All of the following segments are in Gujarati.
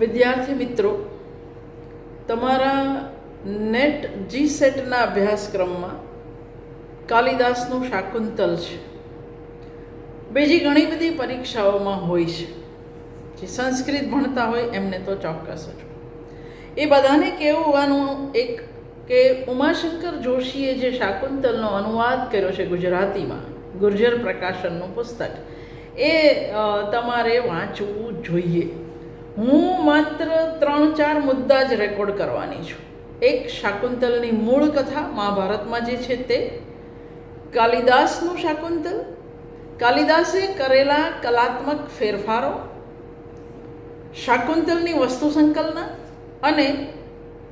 વિદ્યાર્થી મિત્રો, તમારા નેટ જી સેટના અભ્યાસક્રમમાં કાલિદાસનું શાકુંતલ છે. બીજી ઘણી બધી પરીક્ષાઓમાં હોય છે. જે સંસ્કૃત ભણતા હોય એમને તો ચોક્કસ જ. એ બધાને કહેવાનું એક કે ઉમાશંકર જોશીએ જે શાકુંતલનો અનુવાદ કર્યો છે ગુજરાતીમાં, ગુર્જર પ્રકાશનનું પુસ્તક, એ તમારે વાંચવું જોઈએ. હું માત્ર ત્રણ ચાર મુદ્દા જ રેકોર્ડ કરવાની છું. એક શાકુંતલની મૂળ કથા મહાભારતમાં જે છે તે, કાલિદાસનું શાકુંતલ, કાલિદાસે કરેલા કલાત્મક ફેરફારો, શાકુંતલની વસ્તુ સંકલના અને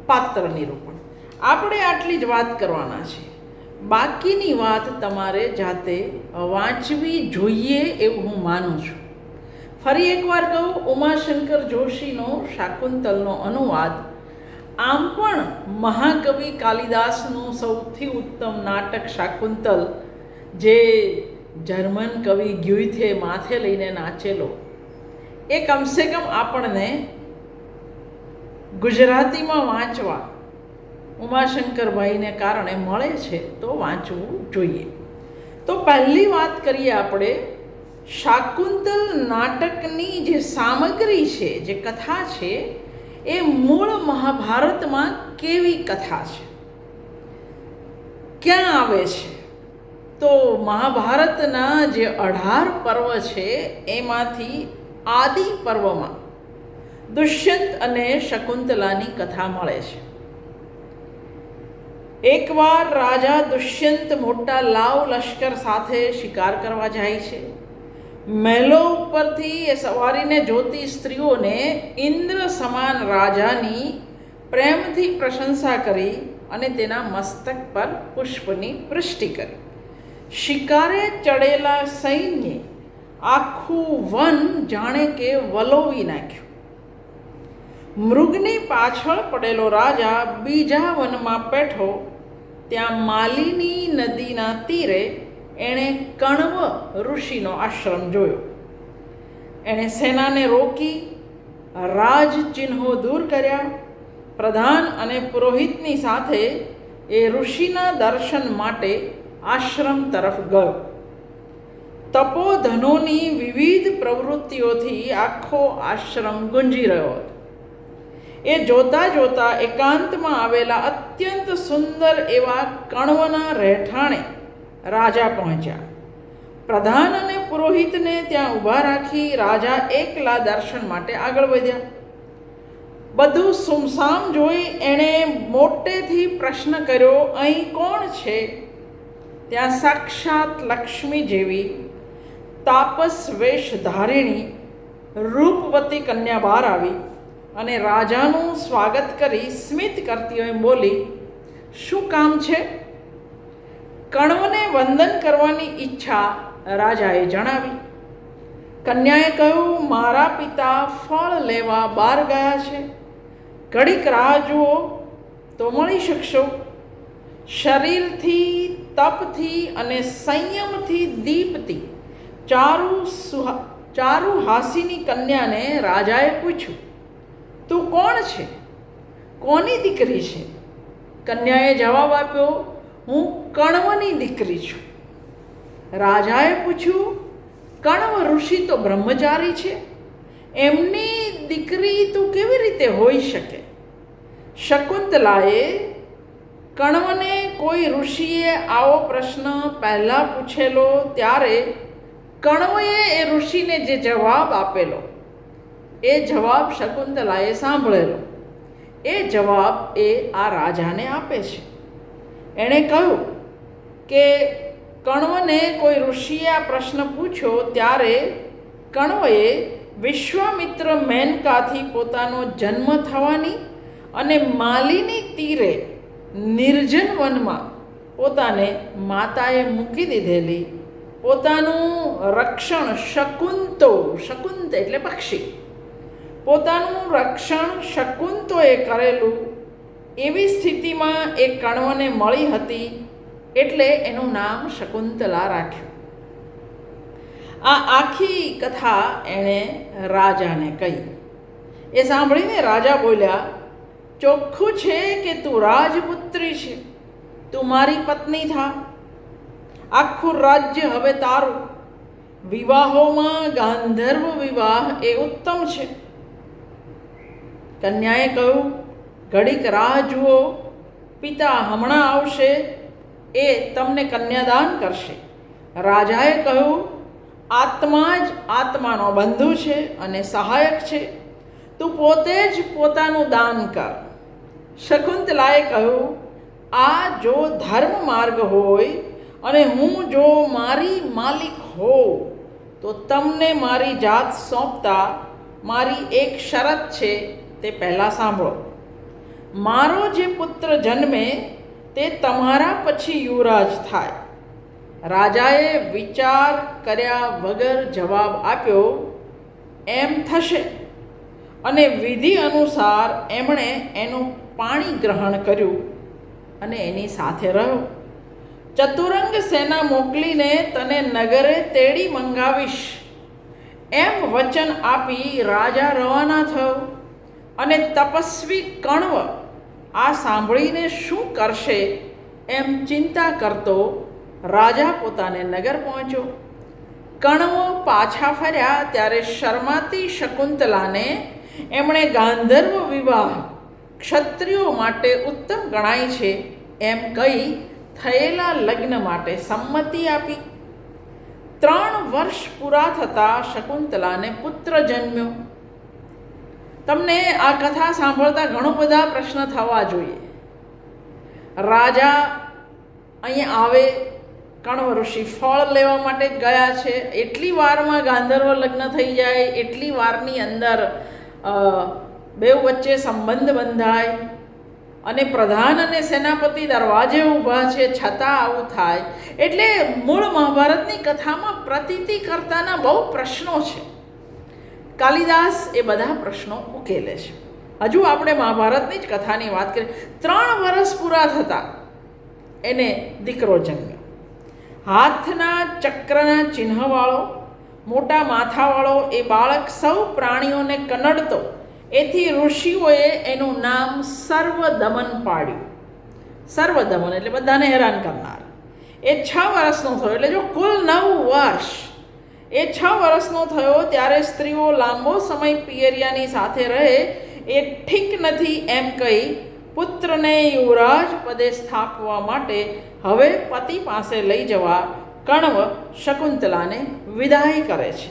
પાત્ર નિરૂપણ. આપણે આટલી જ વાત કરવાના છે. બાકીની વાત તમારે જાતે વાંચવી જોઈએ એવું હું માનું છું. ફરી એકવાર કહું, ઉમાશંકર જોશીનો શાકુંતલનો અનુવાદ. આમ પણ મહાકવિ કાલિદાસનું સૌથી ઉત્તમ નાટક શાકુંતલ, જે જર્મન કવિ ગ્યુથે માથે લઈને નાચેલો. એ કમસે કમ આપણને ગુજરાતીમાં વાંચવા ઉમાશંકરભાઈને કારણે મળે છે તો વાંચવું જોઈએ. તો પહેલી વાત કરીએ આપણે શાકુંતલ નાટકની જે સામગ્રી છે, જે કથા છે, એ મૂળ મહાભારતમાં કેવી કથા છે? ક્યાં આવે છે? તો મહાભારતના જે અઢાર પર્વ છે, એમાંથી આદિ પર્વમાં દુષ્યંત અને શકુંતલાની કથા મળે છે. એકવાર રાજા દુષ્યંત મોટા લાવ લશ્કર સાથે શિકાર કરવા જાય છે. મહેલો ઉપરથી એ સવારીને જોતી સ્ત્રીઓને ઇન્દ્ર સમાન રાજાની પ્રેમથી પ્રશંસા કરી અને તેના મસ્તક પર પુષ્પની વૃષ્ટિ કરી. શિકારે ચડેલા સૈન્ય આખું વન જાણે કે વલોવી નાખ્યું. મૃગની પાછળ પડેલો રાજા બીજા વનમાં બેઠો, ત્યાં માલિની નદીના તીરે એણે કણવ ઋષિનો આશ્રમ જોયો. એણે સેનાને રોકી રાજચિહ્નો દૂર કર્યા. પ્રધાન અને પુરોહિતની સાથે એ ઋષિના દર્શન માટે આશ્રમ તરફ ગયો. તપોધનોની વિવિધ પ્રવૃત્તિઓથી આખો આશ્રમ ગુંજી રહ્યો હતો. એ જોતા જોતા એકાંતમાં આવેલા અત્યંત સુંદર એવા કણવના રહેઠાણે રાજા પહોંચ્યા. પ્રધાન અને પુરોહિતને ત્યાં ઊભા રાખી રાજા એકલા દર્શન માટે આગળ વધ્યા. બધું સુમસામ જોઈ એણે મોટેથી પ્રશ્ન કર્યો, અહીં કોણ છે? ત્યાં સાક્ષાત લક્ષ્મી જેવી તાપસ વેશ ધારિણી રૂપવતી કન્યા બહાર આવી અને રાજાનું સ્વાગત કરી સ્મિત કરતી હોય બોલી, શું કામ છે? કણવને વંદન કરવાની ઈચ્છા રાજાએ જણાવી. કન્યાએ કહ્યું, મારા પિતા ફળ લેવા બહાર ગયા છે. ઘડીક રાહ જુઓ તો મળી શકશો. શરીરથી, તપથી અને સંયમથી દીપતી ચારુ સુહા, ચારુ હાસીની કન્યાને રાજાએ પૂછ્યું, તું કોણ છે? કોની દીકરી છે? કન્યાએ જવાબ આપ્યો હું કણવની દીકરી છું. રાજાએ પૂછ્યું, કણવ ઋષિ તો બ્રહ્મચારી છે. એમની દીકરી તું કેવી રીતે હોઈ શકે? શકુંતલાએ કણવને કોઈ ઋષિએ આવો પ્રશ્ન પહેલાં પૂછેલો ત્યારે કણવએ એ ઋષિને જે જવાબ આપેલો, એ જવાબ શકુંતલાએ સાંભળેલો. એ જવાબ એ આ રાજાને આપે છે. એણે કહ્યું કે કણ્વને કોઈ ઋષિએ આ પ્રશ્ન પૂછ્યો ત્યારે કણ્વએ વિશ્વામિત્ર મેનકાથી પોતાનો જન્મ થવાની અને માલીની તીરે નિર્જન વનમાં પોતાને માતાએ મૂકી દીધેલી. પોતાનું રક્ષણ શકુંતો, શકુંત એટલે પક્ષી. પોતાનું રક્ષણ શકુંતોએ કરેલું એવી સ્થિતિમાં એ કણવને મળી હતી એટલે એનું નામ શકુંતલા રાખ્યું. આ આખી કથા એણે રાજાને કહી. એ સાંભળીને રાજા બોલ્યા, ચોખ્ખું છે કે તું રાજપુત્રી છે? તું મારી પત્ની થા. આખું રાજ્ય હવે તારું. વિવાહોમાં ગાંધર્વ વિવાહ એ ઉત્તમ છે. કન્યાએ કહ્યું ઘડીક રાહ જુઓ, પિતા હમણાં આવશે, એ તમને કન્યાદાન કરશે. રાજાએ કહ્યું, આત્મા જ આત્માનો બંધુ છે અને સહાયક છે. તું પોતે જ પોતાનું દાન કર. શકુંતલાએ કહ્યું, આ જો ધર્મ માર્ગ હોય અને હું જો મારી માલિક હોઉં, તો તમને મારી જાત સોંપતા મારી એક શરત છે તે પહેલાં સાંભળો. મારો જે પુત્ર જન્મે તે તમારા પછી યુવરાજ થાય. રાજાએ વિચાર કર્યા વગર જવાબ આપ્યો, એમ થશે. અને વિધિ અનુસાર એમણે એનું પાણી ગ્રહણ કર્યું અને એની સાથે રહ્યો. ચતુરંગ સેના મોકલીને તને નગરે તેડી મંગાવીશ. એમ વચન આપી રાજા રવાના થયો અને તપસ્વી કણવ આ સાંભળીને શું કરશે એમ ચિંતા કરતો રાજા પોતાને નગર પહોંચ્યો. કણવો પાછા ફર્યા ત્યારે શર્માતી શકુંતલાને એમણે ગાંધર્વ વિવાહ ક્ષત્રિયો માટે ઉત્તમ ગણાય છે એમ કહી થયેલા લગ્ન માટે સંમતિ આપી. ત્રણ વર્ષ પૂરા થતાં શકુંતલાને પુત્ર જન્મ્યો. તમને આ કથા સાંભળતા ઘણો બધા પ્રશ્ન થવા જોઈએ. રાજા અહીંયા આવે, કણવ ઋષિ ફળ લેવા માટે જ ગયા છે. એટલી વારમાં ગાંધર્વ લગ્ન થઈ જાય, એટલી વારની અંદર બે વચ્ચે સંબંધ બંધાય અને પ્રધાન અને સેનાપતિ દરવાજે ઊભા છે, છતાં આવું થાય. એટલે મૂળ મહાભારતની કથામાં પ્રતીતિ કરતાના બહુ પ્રશ્નો છે. કાલિદાસ એ બધા પ્રશ્નો ઉકેલે છે. હજુ આપણે મહાભારતની જ કથાની વાત કરીએ. ત્રણ વર્ષ પૂરા થતા એને દીકરો જન્મ્યો. હાથના ચક્રના ચિહ્નવાળો, મોટા માથાવાળો એ બાળક સૌ પ્રાણીઓને કનડતો. એથી ઋષિઓએ એનું નામ સર્વદમન પાડ્યું. સર્વદમન એટલે બધાને હેરાન કરનાર. એ છ વર્ષનો થયો એટલે જો કુલ નવ વર્ષ એ છ વર્ષનો થયો ત્યારે સ્ત્રીઓ લાંબો સમય પિયરિયાની સાથે રહે, એ ઠીક નથી એમ કહી પુત્રને યુવરાજ પદે સ્થાપવા માટે હવે પતિ પાસે લઈ જવા કણવ શકુંતલાને વિદાય કરે છે.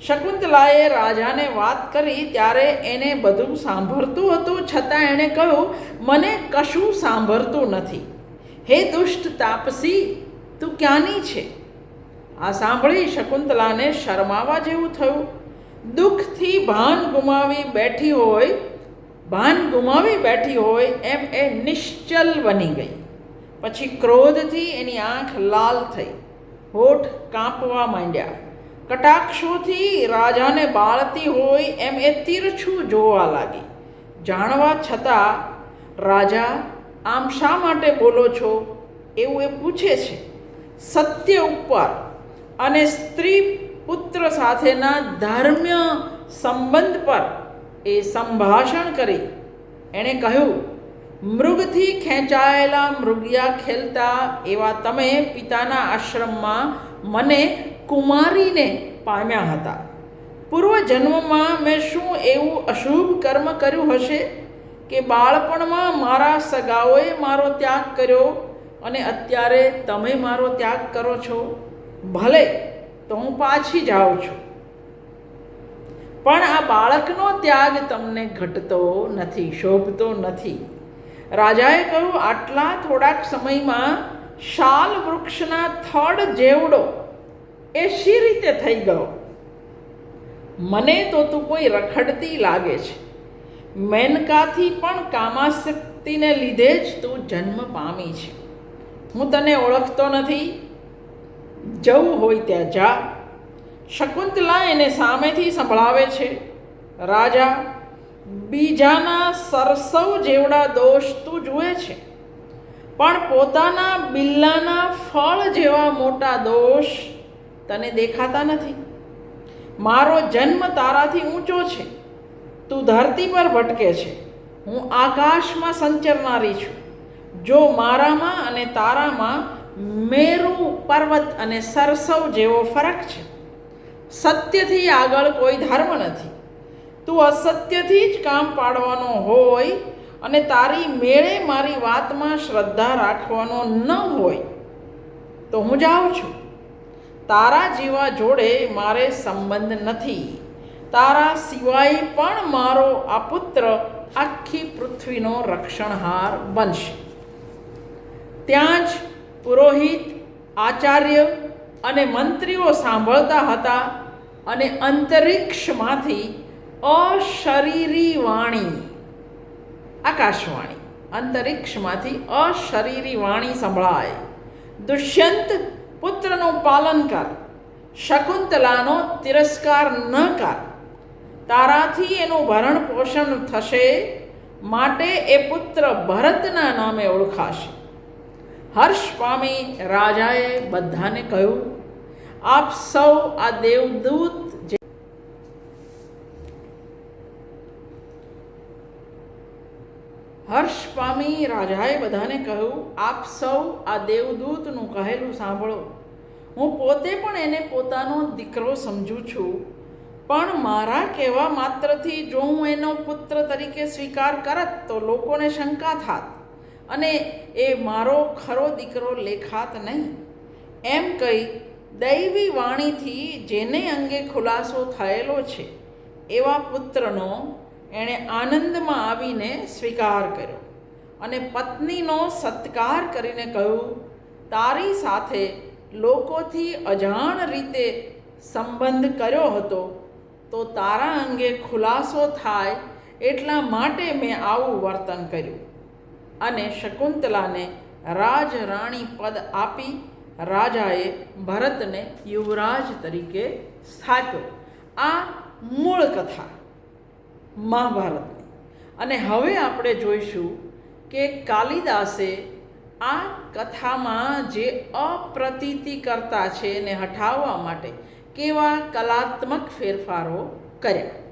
શકુંતલાએ રાજાને વાત કરી ત્યારે એને બધું સાંભળતું હતું છતાં એણે કહ્યું, મને કશું સાંભળતું નથી. હે દુષ્ટ તાપસી, તું ક્યાંની છે? આ સાંભળી શકુંતલાને શરમાવા જેવું થયું. દુઃખથી ભાન ગુમાવી બેઠી હોય, ભાન ગુમાવી બેઠી હોય એમ એ નિશ્ચલ બની ગઈ. પછી ક્રોધથી એની આંખ લાલ થઈ. હોઠ કાંપવા માંડ્યા. કટાક્ષોથી રાજાને બાળતી હોય એમ એ તીરછું જોવા લાગી. જાણવા છતાં, રાજા, આમ શા માટે બોલો છો? એવું એ પૂછે છે. સત્ય ઉપર અને સ્ત્રી પુત્ર સાથેના ધાર્મ્ય સંબંધ પર એ સંભાષણ કરી. એણે કહ્યું, મૃગથી ખેંચાયેલા મૃગિયા ખેલતા એવા તમે પિતાના આશ્રમમાં મને કુમારીને પામ્યા હતા. પૂર્વજન્મમાં મેં શું એવું અશુભ કર્મ કર્યું હશે કે બાળપણમાં મારા સગાઓએ મારો ત્યાગ કર્યો અને અત્યારે તમે મારો ત્યાગ કરો છો? ભલે તો હું પાછી જાઉં છું. પણ આ બાળકનો ત્યાગ તમને ઘટતો નથી, શોભતો નથી. રાજાએ કહ્યું, આટલા થોડાક સમયમાં શાલ વૃક્ષના થડ જેવડો એ શી રીતે થઈ ગયો? મને તો તું કોઈ રખડતી લાગે છે. મેનકાથી પણ કામાશક્તિને લીધે જ તું જન્મ પામી છે. હું તને ઓળખતો નથી જવું હોય ત્યાં જા. શકુંતલા એને સામેથી સંભળાવે છે. રાજા, બીજાના સરસવ જેવડા દોષ તું જુએ છે. પણ પોતાના બિલ્લાના ફળ જેવા મોટા દોષ તને દેખાતા નથી. મારો જન્મ તારાથી ઊંચો છે. તું ધરતી પર ભટકે છે. હું આકાશમાં સંચરનારી છું. જો મારામાં અને તારામાં મેરુ પર્વત અને સરસવ જેવો ફરક છે. સત્યથી આગળ કોઈ ધર્મ નથી. તું અસત્યથી જ કામ પાડવાનો હોય અને તારી મેળે મારી વાતમાં શ્રદ્ધા રાખવાનો ન હોય, તો હું જાઉં છું. તારા જીવા જોડે મારે સંબંધ નથી. તારા સિવાય પણ મારો આ પુત્ર આખી પૃથ્વીનો રક્ષણહાર બનશે. ત્યાં જ પુરોહિત, આચાર્ય અને મંત્રીઓ સાંભળતા હતા અને અંતરિક્ષમાંથી અશરીરી વાણી, આકાશવાણી, અંતરિક્ષમાંથી અશરીરી વાણી સંભળાય. દુષ્યંત પુત્રનું પાલન કર, શકુંતલાનો તિરસ્કાર ન કર. તારાથી એનું ભરણ પોષણ થશે, માટે એ પુત્ર ભરતના નામે ઓળખાશે. હર્ષ પામી રાજાએ બધાને કહ્યું, આપ સૌ આ દેવદૂત જે હર્ષ પામી રાજાએ બધાને કહ્યું, આપ સૌ આ દેવદૂતનું કહેલું સાંભળો. હું પોતે પણ એને પોતાનો દીકરો સમજું છું. પણ મારા કહેવા માત્રથી જો હું એનો પુત્ર તરીકે સ્વીકાર કરત, તો લોકોને શંકા થાત. અને એ મારો ખરો દીકરો લેખાત નહીં. એમ કહી દૈવી વાણીથી જેને અંગે ખુલાસો થયેલો છે, એવા પુત્રનો એણે આનંદમાં આવીને સ્વીકાર કર્યો અને પત્નીનો સત્કાર કરીને કહ્યું, તારી સાથે લોકોથી અજાણ રીતે સંબંધ કર્યો હતો, તો તારા અંગે ખુલાસો થાય એટલા માટે મેં આવું વર્તન કર્યું. અને શકુંતલાને રાજરાણી પદ આપી રાજાએ ભરતને યુવરાજ તરીકે સ્થાપ્યો. આ મૂળ કથા મહાભારતની. અને હવે આપણે જોઈશું કે કાલિદાસે આ કથામાં જે અપ્રતીતિકર્તા છે એને હટાવવા માટે કેવા કલાત્મક ફેરફારો કર્યા.